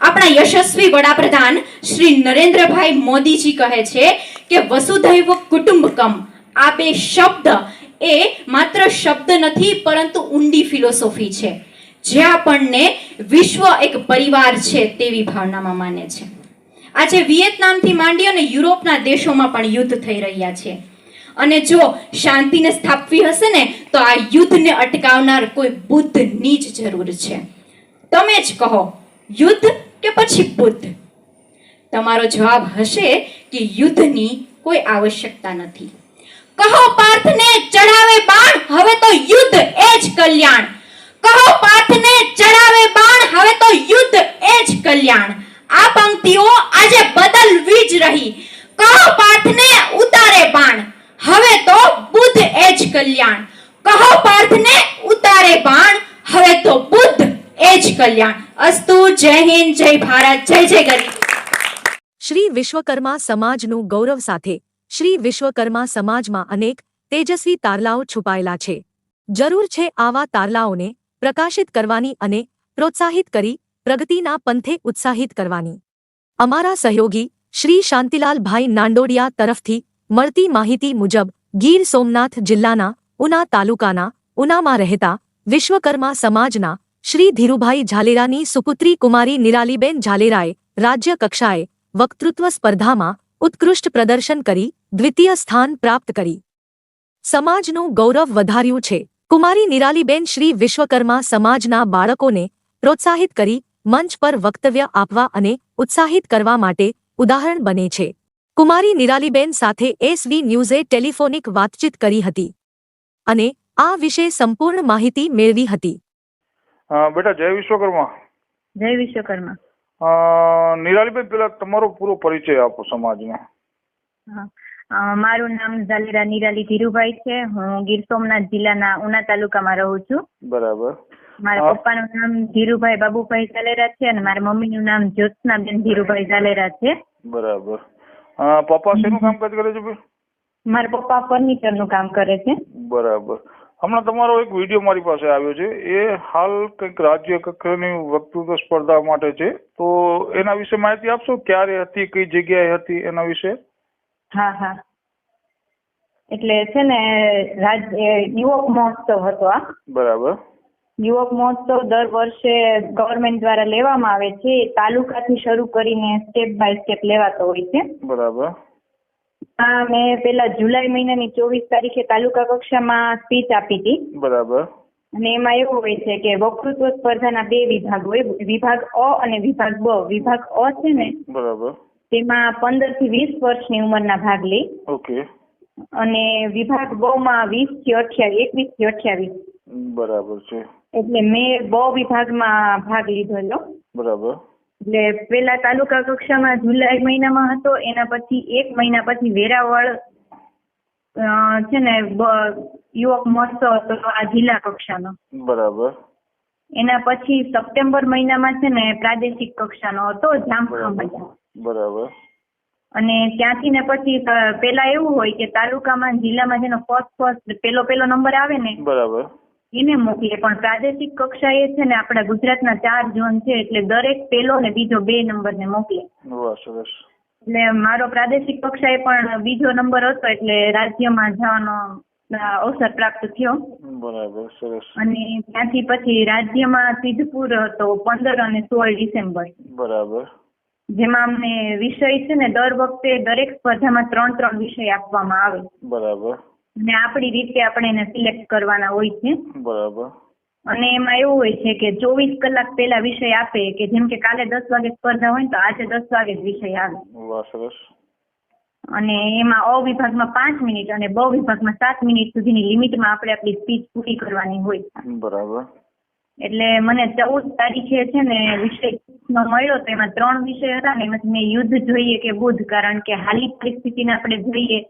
આપણા યશસ્વી વડાપ્રધાન શ્રી નરેન્દ્રભાઈ મોદીજી કહે છે કે વસુધૈવ કુટુંબકમ. આ બે શબ્દ એ માત્ર શબ્દ નથી, પરંતુ ઊંડી ફિલોસોફી છે. જે આપણને વિશ્વ એક પરિવાર છે તેવી ભાવનામાં માને છે. આજે વિયેતનામથી માંડી અને યુરોપના દેશોમાં પણ યુદ્ધ થઈ રહ્યા છે. અને જો શાંતિને સ્થાપવી હશે ને, તો આ યુદ્ધને અટકાવનાર કોઈ બુદ્ધની જ જરૂર છે. તમે જ કહો, યુદ્ધ કે પછી બુદ્ધ? તમારો જવાબ હશે કે યુદ્ધની કોઈ આવશ્યકતા નથી. કહો પાર્થને ચડાવે બાણ, હવે તો યુદ્ધ એ જ કલ્યાણ. કહો પાર્થને ચડાવે બાણ, હવે તો યુદ્ધ એ જ કલ્યાણ. આ પંક્તિઓ આજે બદલવી જ રહી કહો પાર્થને ઉતારે બાણ હવે તો બુદ્ધ એ જ કલ્યાણ કહો પાર્થને ઉતારે બાણ હવે તો બુદ્ધ એ જ કલ્યાણ. અસ્તુ, જય હિન્દ, જય ભારત, જય જય ગરીબ શ્રી વિશ્વકર્મા સમાજનું ગૌરવ સાથે શ્રી વિશ્વકર્મા સમાજમાં અનેક તેજસ્વી તારલાઓ છુપાયેલા છે. જરૂર છે આવા તારલાઓને પ્રકાશિત કરવાની અને પ્રોત્સાહિત કરી પ્રગતિના પંથે ઉત્સાહિત કરવાની. અમારા સહયોગી શ્રી શાંતિલાલભાઈ નાંડોડિયા તરફથી મળતી માહિતી મુજબ ગીર સોમનાથ જિલ્લાના ઉના તાલુકાના ઉનામાં રહેતા વિશ્વકર્મા સમાજના શ્રી ધીરુભાઈ ઝાલેરાની સુપુત્રી કુમારી નિરાલીબેન ઝાલેરાએ રાજ્ય કક્ષાએ વક્તૃત્વ સ્પર્ધામાં ઉત્કૃષ્ટ પ્રદર્શન કરી, દ્વિતીય સ્થાન પ્રાપ્ત કરી. સમાજનું ગૌરવ વધાર્યું છે. કુમારી નિરાલીબેન શ્રી વિશ્વકર્મા સમાજના બાળકોને પ્રોત્સાહિત કરી, મંચ પર વક્તવ્ય આપવા અને ઉત્સાહિત કરવા માટે ઉદાહરણ બને છે. કુમારી નિરાલીબેન સાથે એસવી ન્યૂઝે ટેલિફોનિક વાતચીત કરી હતી અને આ વિશે સંપૂર્ણ માહિતી મેળવી હતી. બેટા જય વિશ્વકર્મા. જય વિશ્વકર્મા. નિરાલીબેન પેલા તમારો પૂરો પરિચય આપો સમાજનો. મારું નામ ઝાલેરા નિરાલી ધીરુભાઈ છે. હું ગીર સોમનાથ જિલ્લાના ઉના તાલુકામાં રહું છું. બરાબર. મારા. પપ્પાનું નામ ધીરુભાઈ બાબુભાઈ ઝાલેરા છે અને મારા મમ્મીનું નામ જ્યોત્સનાબેન ધીરુભાઈ ઝાલેરા છે. બરાબર. પપ્પા શેનું કામકાજ કરે છે મારા પપ્પા ફર્નિચરનું કામ કરે છે. બરાબર. હમણાં તમારો એક વીડિયો મારી પાસે આવ્યો છે. એ હાલ કંઈક રાજ્ય કક્ષાની વક્તૃત્વ સ્પર્ધા માટે છે. તો એના વિશે માહિતી આપશો? ક્યારે હતી કઈ જગ્યાએ હતી એના વિશે? હા હા. એટલે છે ને રાજ યુવક મહોત્સવ હતો આ બરાબર. યુવક મહોત્સવ દર વર્ષે ગવર્મેન્ટ દ્વારા લેવામાં આવે છે. તાલુકાથી શરૂ કરીને સ્ટેપ બાય સ્ટેપ લેવાતો હોય છે. બરાબર. આ મેં પેલા જુલાઈ મહિનાની ચોવીસ તારીખે તાલુકા કક્ષામાં સ્પીચ આપી હતી. બરાબર. અને એમાં એવું હોય છે કે વક્તૃત્વ સ્પર્ધાના બે વિભાગ હોય વિભાગ અ અને વિભાગ બ. વિભાગ અ છે ને બરાબર. તેમાં પંદરથી વીસ વર્ષની ઉંમરના ભાગ લે. ઓકે. અને વિભાગ બ માં વીસથી અઠ્યાવીસ એકવીસથી અઠ્યાવીસ. બરાબર છે. એટલે મેં બ વિભાગમાં ભાગ લીધેલો બરાબર. એટલે પેલા તાલુકા કક્ષામાં જુલાઈ મહિનામાં હતો એના પછી એક મહિના પછી વેરાવળ છે ને યુવક મહોત્સવ હતો આ જિલ્લા કક્ષાનો. બરાબર. એના પછી સપ્ટેમ્બર મહિનામાં છે ને પ્રાદેશિક કક્ષાનો હતો જામખાંભા બરાબર. અને ત્યાંથી ને પછી પેલા એવું હોય કે તાલુકામાં જિલ્લામાં જેનો ફર્સ્ટ ફર્સ્ટ પેલો પેલો નંબર આવે ને બરાબર. એને મોકલે પણ પ્રાદેશિક કક્ષાએ છે ને આપણા ગુજરાતના ચાર ઝોન છે એટલે દરેક પેલો ને બીજો બે નંબરને મોકલે. વાહ એટલે મારો પ્રાદેશિક કક્ષાએ પણ બીજો નંબર હતો એટલે રાજ્યમાં જવાનો અવસર પ્રાપ્ત થયો. બરાબર સરસ. અને ત્યાંથી પછી રાજ્યમાં સિદ્ધપુર હતો પંદર અને સોળ ડિસેમ્બર. બરાબર. જેમાં અમને વિષય છે ને દર વખતે દરેક સ્પર્ધામાં ત્રણ ત્રણ વિષય આપવામાં આવે. બરાબર. અને આપણી રીતે આપણે એને સિલેક્ટ કરવાના હોય છે. બરાબર. અને એમાં એવું હોય છે કે ચોવીસ કલાક પહેલા વિષય આપે કે જેમ કે કાલે દસ વાગે સ્પર્ધા હોય ને તો આજે દસ વાગે જ વિષય આવે. સરસ. અને એમાં અ વિભાગમાં પાંચ મિનિટ અને બ વિભાગમાં સાત મિનિટ સુધીની લિમિટમાં આપણે આપણી સ્પીચ પૂરી કરવાની હોય બરાબર. એટલે મને ચૌદ તારીખે છે ને વિષય નો મળ્યો તો એમાં ત્રણ વિષય હતા ને એમાંથી મેં યુદ્ધ જોઈએ કે બુદ્ધ કારણ કે હાલની પરિસ્થિતિને આપણે જોઈએ.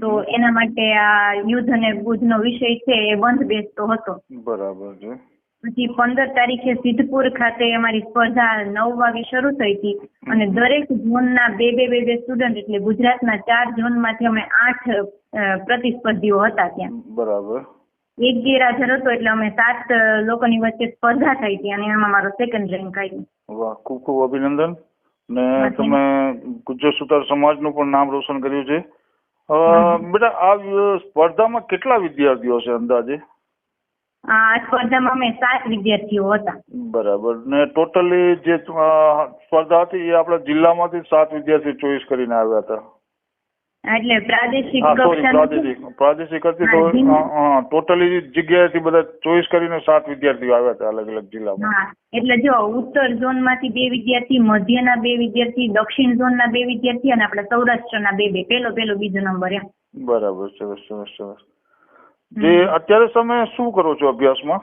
તો એના માટે આ યુદ્ધ અને બુદ્ધનો વિષય છે એ બંધ બેસતો હતો. બરાબર છે. પછી પંદર તારીખે સિદ્ધપુર ખાતે અમારી સ્પર્ધા નવ વાગે શરૂ થઈ હતી અને દરેક ઝોનના બે બે બે બે સ્ટુડન્ટ એટલે ગુજરાતના ચાર ઝોનમાંથી અમે આઠ પ્રતિસ્પર્ધીઓ હતા ત્યાં. બરાબર. એક ગેરહાજર હતો એટલે અમે સાત લોકોની વચ્ચે સ્પર્ધા થઈ હતી અને એમાં મારો સેકન્ડ રેન્ક આવ્યો વાહ ખૂબ ખૂબ અભિનંદન. ને તમે ગુજ્જર સુતાર સમાજનું પણ નામ રોશન કર્યું છે. બેટા આ સ્પર્ધામાં કેટલા વિદ્યાર્થીઓ છે અંદાજે? આ સ્પર્ધામાં અમે સાત વિદ્યાર્થીઓ હતા. બરાબર. ને ટોટલી જે સ્પર્ધા હતી એ આપણા જિલ્લામાંથી સાત વિદ્યાર્થી ચોઈસ કરીને આવ્યા હતા. એટલે પ્રાદેશિક પ્રાદેશિક. હતી તો ટોટલી જગ્યાએથી બધા ચોઈસ કરીને સાત વિદ્યાર્થીઓ આવ્યા હતા અલગ અલગ જિલ્લામાં. એટલે જો ઉત્તર ઝોનમાંથી બે વિદ્યાર્થી મધ્યના બે વિદ્યાર્થી દક્ષિણ ઝોનના બે વિદ્યાર્થી અને આપણા સૌરાષ્ટ્રના બે બે પેલો પેલો બીજો નંબર એમ. બરાબર સરસ સરસ સરસ. જે અત્યારે તમે શું કરો છો અભ્યાસમાં?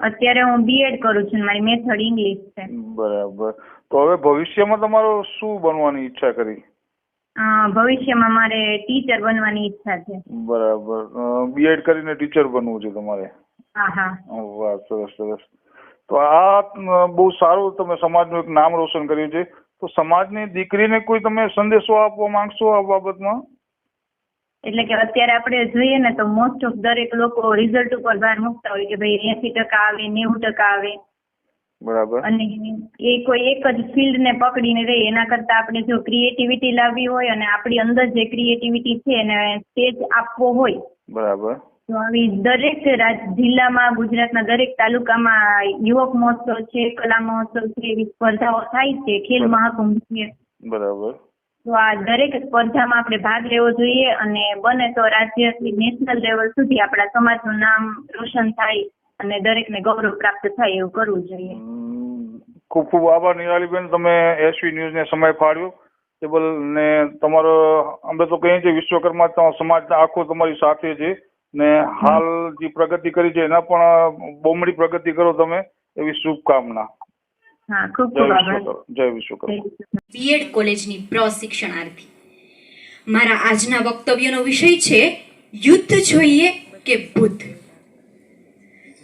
અત્યારે હું બીએડ કરું છું મારી મેથડ ઇંગ્લિશ છે. બરાબર. તો હવે ભવિષ્યમાં તમારો શું બનવાની ઈચ્છા કરી? ભવિષ્યમાં મારે ટીચર બનવાની ઈચ્છા છે. બરાબર. બીએડ કરીને ટીચર બનવું છે તમારે? હા હા. વાહ સરસ સરસ. તો આ બહુ સારું તમે સમાજનું એક નામ રોશન કર્યું છે. તો સમાજની દીકરીને કોઈ તમે સંદેશો આપવા માંગશો આ બાબતમાં? એટલે કે અત્યારે આપણે જોઈએ ને તો મોસ્ટ ઓફ દરેક લોકો રિઝલ્ટ ઉપર ભાર મૂકતા હોય કે ભાઈ એસી ટકા આવે નેવું ટકા આવે. બરાબર. અને એ કોઈ એક જ ફિલ્ડને પકડીને રહે એના કરતા આપણે જો ક્રિએટિવિટી લાવવી હોય અને આપણી અંદર જે ક્રિએટિવિટી છે એને સ્ટેજ આપવો હોય બરાબર. તો આવી દરેક જિલ્લામાં ગુજરાતના દરેક તાલુકામાં યુવક મહોત્સવ છે કલા મહોત્સવ છે એવી સ્પર્ધાઓ થાય છે ખેલ મહાકુંભ છે. બરાબર. તો આ દરેક સ્પર્ધામાં આપણે ભાગ લેવો જોઈએ અને બને તો રાજ્યથી નેશનલ લેવલ સુધી આપણા સમાજનું નામ રોશન થાય. અને દરેકને ગૌરવ પ્રાપ્ત થાય એવું કરવું જોઈએ. ખૂબ ખૂબ આભાર નિરાલીબેન તમે એસવી ન્યૂઝને સમય ફાળ્યો. તે બદલ ને તમારો અમે તો કહીએ છીએ વિશ્વકર્મા સમાજ આખો તમારી સાથે છે. ને હાલ જે પ્રગતિ કરી છે એના પણ બહુમડી પ્રગતિ કરો તમે એવી શુભકામના. જય વિશ્વકર્મા. જય વિશ્વકર્મા. જય બીએડ કોલેજની પ્રશિક્ષણાર્થી. મારા આજના વક્તવ્યનો વિષય છે યુદ્ધ જોઈએ કે Buddha?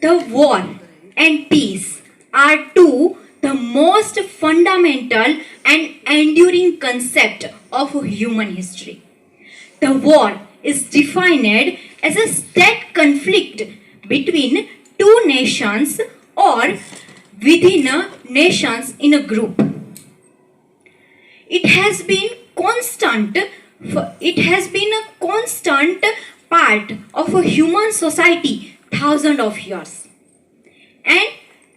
the war and peace are two the most fundamental and enduring concept of human history. The war is defined as a state conflict between two nations or within a nations in a group. It has been constant it has been a constant part of a human society thousands of years. And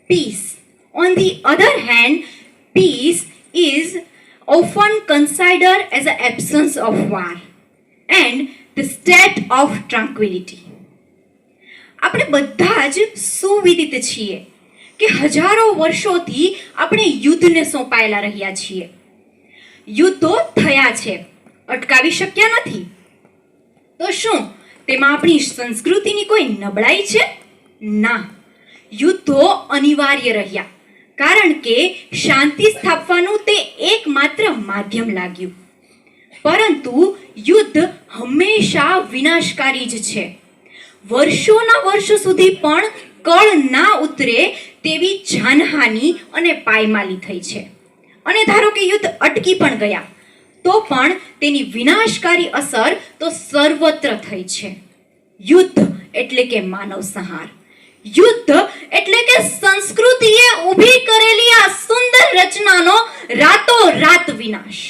peace. On the other hand, peace is often considered as the absence of war and the state of tranquility. આપણે બધા જ સુવિદિત છીએ કે હજારો વર્ષોથી આપણે યુદ્ધને સોંપાયેલા રહ્યા છીએ યુદ્ધો થયા છે અટકાવી શક્યા નથી તો શું તેમાં આપણી સંસ્કૃતિની કોઈ નબળાઈ છે? ના. યુદ્ધો અનિવાર્ય રહ્યા. કારણ કે શાંતિ સ્થાપવાનું તે એકમાત્ર માધ્યમ લાગ્યું. પરંતુ યુદ્ધ હંમેશા વિનાશકારી જ છે. વર્ષોના વર્ષો સુધી પણ કળ ના ઉતરે તેવી જાનહાનિ અને પાયમાલી થઈ છે. અને ધારો કે યુદ્ધ અટકી પણ ગયા તો પણ તેની વિનાશકારી અસર તો સર્વત્ર થઈ છે. યુદ્ધ એટલે કે માનવ સંહાર. યુદ્ધ એટલે કે સંસ્કૃતિએ ઊભી કરેલી આ સુંદર રચનાનો રાતોરાત વિનાશ.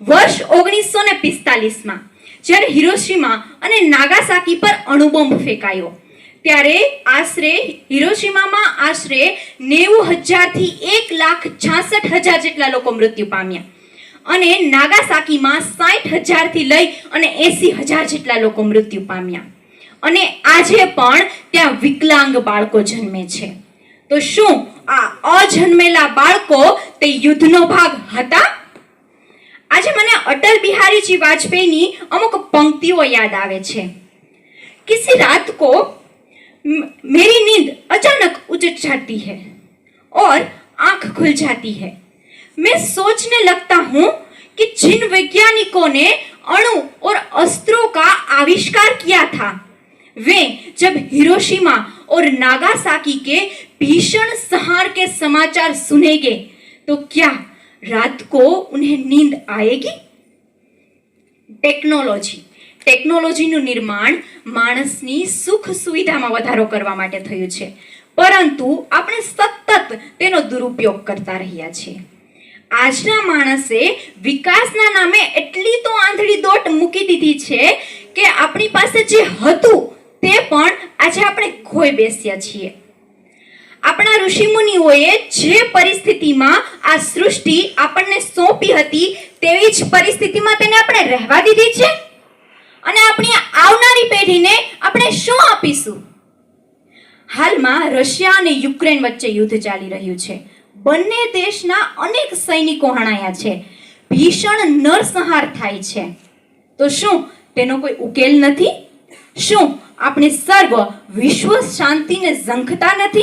વર્ષ ઓગણીસો ને પિસ્તાલીસમાં જ્યારે હિરોશીમા અને નાગાસાકી પર અણુબોમ્બ ફેંકાયો, ત્યારે આશરે હિરોશીમામાં આશરે નેવું હજારથી એક લાખ છાસઠ હજાર જેટલા લોકો મૃત્યુ પામ્યા. અને નાગાસાકીમાં સાઠ હજારથી લઈ અને એસી હજાર જેટલા લોકો મૃત્યુ પામ્યા. અને આજે પણ ત્યાં વિકલાંગ બાળકો જન્મે છે. તો શું આ અજન્મેલા બાળકો તે યુદ્ધનો ભાગ હતા? આજે મને અટલ બિહારીજી વાજપેયીની અમુક પંક્તિઓ યાદ આવે છે. કિસી રાત કો મેરી નીંદ અચાનક उजट જાતી है ઓર આંખ खुल जाती है मैं सोचने लगता हूँ कि जिन वैज्ञानिकों ने अणु और अस्त्रों का आविष्कार किया था वे जब हिरोशिमा और नागासाकी के भीषण संहार के समाचार सुनेंगे तो क्या रात को उन्हें नींद आएगी टेक्नोलॉजी ટેકનોલોજીનું નિર્માણ માણસની સુખ સુવિધામાં વધારો કરવા માટે થયું છે પરંતુ આપણે સતત તેનો દુરુપયોગ કરતા રહ્યા છીએ આજના માણસે વિકાસના નામે એટલી તો આંધળી દોટ મૂકી દીધી છે કે આપણી પાસે જે હતું તે પણ આજે આપણે ખોઈ બેસ્યા છીએ. આપણા ઋષિમુનિઓએ જે પરિસ્થિતિમાં આ સૃષ્ટિ આપણને સોંપી હતી તેવી જ પરિસ્થિતિમાં તેને આપણે રહેવા દીધી છે? અને આપણી આવનારી પેઢીને આપણે શું આપીશું? હાલમાં રશિયા અને યુક્રેન વચ્ચે યુદ્ધ ચાલી રહ્યું છે. બંને દેશના અનેક સૈનિકો હણાયા છે. ભીષણ નરસંહાર થાય છે. તો શું તેનો કોઈ ઉકેલ નથી? શું આપણે સર્વ વિશ્વ શાંતિને ઝંખતા નથી?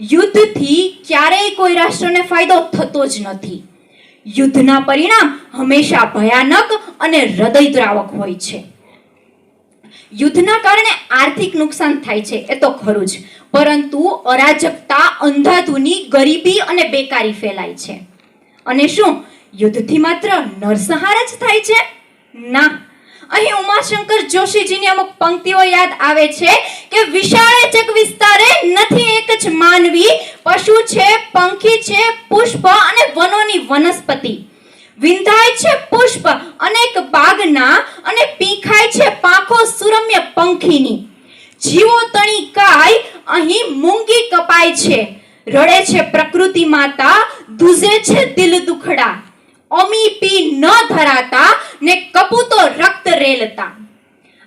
યુદ્ધથી ક્યારેય કોઈ રાષ્ટ્રને ફાયદો થતો જ નથી. યુદ્ધના પરિણામ હંમેશા ભયાનક અને હૃદયદ્રાવક હોય છે. યુદ્ધના કારણે આર્થિક નુકસાન થાય છે. એ તો ખરું જ. પરંતુ અરાજકતા અંધાધુની, ગરીબી અને બેકારી ફેલાય છે. અને શું? યુદ્ધથી માત્ર નરસંહાર જ થાય છે? ના. અહીં ઉમાશંકર જોશીજીની અમુક પંક્તિઓ યાદ આવે છે કે વિશાળ જગ વિસ્તારે નથી એક જ માનવી, પશુ છે, પંખી છે, પુષ્પ અને વનોની વનસ્પતિ. વિંધાય છે પુષ્પ, અનેક બાગના અને પીખાય છે પાંખો સુરમ્ય પંખીની. જીવો તણી કાય અહીં મૂંગી કપાય છે, રડે છે પ્રકૃતિ માતા ધુજે છે દિલ દુખડા. અમી પી ન ધરાતા ને કપૂતો રક્ત રેલતા.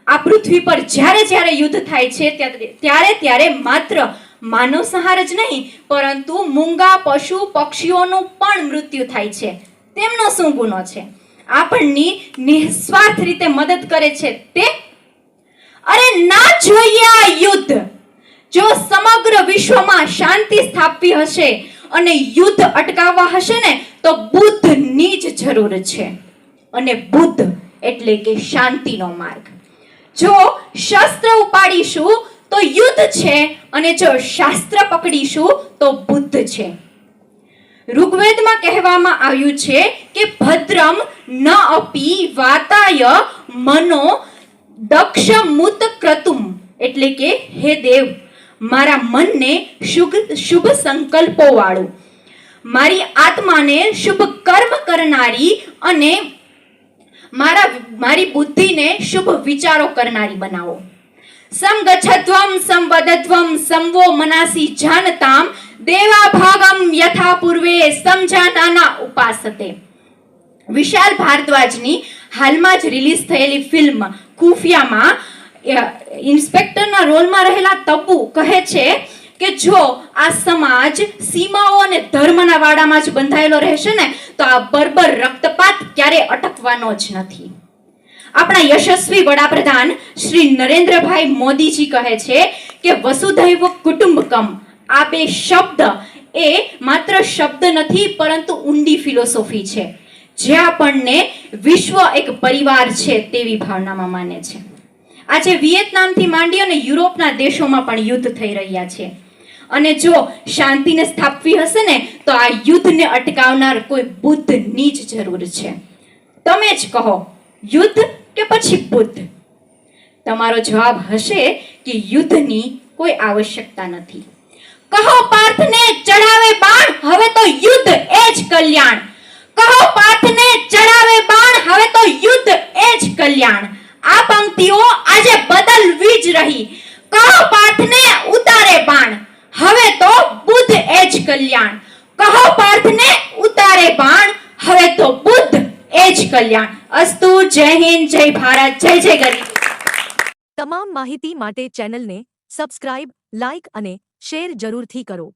આ પૃથ્વી પર જ્યારે જ્યારે યુદ્ધ થાય છે ત્યારે ત્યારે માત્ર માનવ સંહાર જ નહીં, પરંતુ મૂંગા પશુ પક્ષીઓનું પણ મૃત્યુ થાય છે. તેમનો શું ગુનો છે? આપણની નિસ્વાર્થ રીતે મદદ કરે છે તે? અરે ના જોઈએ આ યુદ્ધ! જો સમગ્ર વિશ્વમાં શાંતિ સ્થાપવી હશે અને યુદ્ધ અટકાવવા હશે ને, તો બુદ્ધની જ જરૂર છે. અને બુદ્ધ એટલે કે શાંતિનો માર્ગ. જો શસ્ત્ર ઉપાડીશું, તો યુદ્ધ છે, અને જો શાસ્ત્ર પકડીશું, તો બુદ્ધ છે. ઋગ્વેદમાં કહેવામાં આવ્યું છે કે ભદ્રમ ન અપી વાતાય મનો દક્ષ મુત ક્રતુમ એટલે કે હે દેવ. મારા મનને શુભ શુભ સંકલ્પો વાળું મારી આત્માને શુભ કર્મ કરનારી અને મારા, મારી બુદ્ધિને શુભ વિચારો કરનારી બનાવો. સંગચ્છત્વમ, સંવદત્વમ, સંવો મનાસી જાનતામ દેવા ભાગમ યથા પૂર્વે સમજાનાના ઉપાસતે. વિશાલ ભારદ્વાજની હાલમાં જ રિલીઝ થયેલી ફિલ્મ ખુફિયામાં ઇન્સ્પેક્ટરના રોલમાં રહેલા તબ્બુ કહે છે કે જો આ સમાજ સીમાઓ અને ધર્મના વાડામાં જ બંધાયેલો રહેશે ને, તો આ બર્બર રક્તપાત ક્યારે અટકવાનો જ નથી. આપણા યશસ્વી વડાપ્રધાન શ્રી નરેન્દ્રભાઈ મોદીજી કહે છે કે વસુધૈવ કુટુંબકમ, આ બે શબ્દ એ માત્ર શબ્દ નથી, પરંતુ ઊંડી ફિલોસોફી છે. જે આપણને વિશ્વ એક પરિવાર છે તેવી ભાવનામાં માને છે. આજે વિયેતનામથી માંડી અને યુરોપના દેશોમાં પણ યુદ્ધ થઈ રહ્યા છે. અને જો શાંતિને સ્થાપવી હશે ને, તો આ યુદ્ધને અટકાવનાર કોઈ બુદ્ધની જ જરૂર છે. તમે જ કહો, યુદ્ધ કે પછી બુદ્ધ? તમારો જવાબ હશે કે યુદ્ધની કોઈ આવશ્યકતા નથી. કહો પાર્થને ચડાવે બાણ, હવે તો યુદ્ધ એ જ કલ્યાણ. કહો પાર્થને ચડાવે બાણ, હવે તો યુદ્ધ એ જ કલ્યાણ. આ પંક્તિઓ આજે બદલવી જ રહી. કહો પાર્થને ઉતારે બાણ. હવે તો બુદ્ધ એ જ કલ્યાણ. કહો પાર્થને ઉતારે બાણ. હવે તો બુદ્ધ એ જ કલ્યાણ. અસ્તુ, જય હિન્દ, જય ભારત, જય જય ગરીબ તમામ માહિતી માટે ચેનલને સબસ્ક્રાઇબ, લાઇક અને શેર જરૂરથી કરો.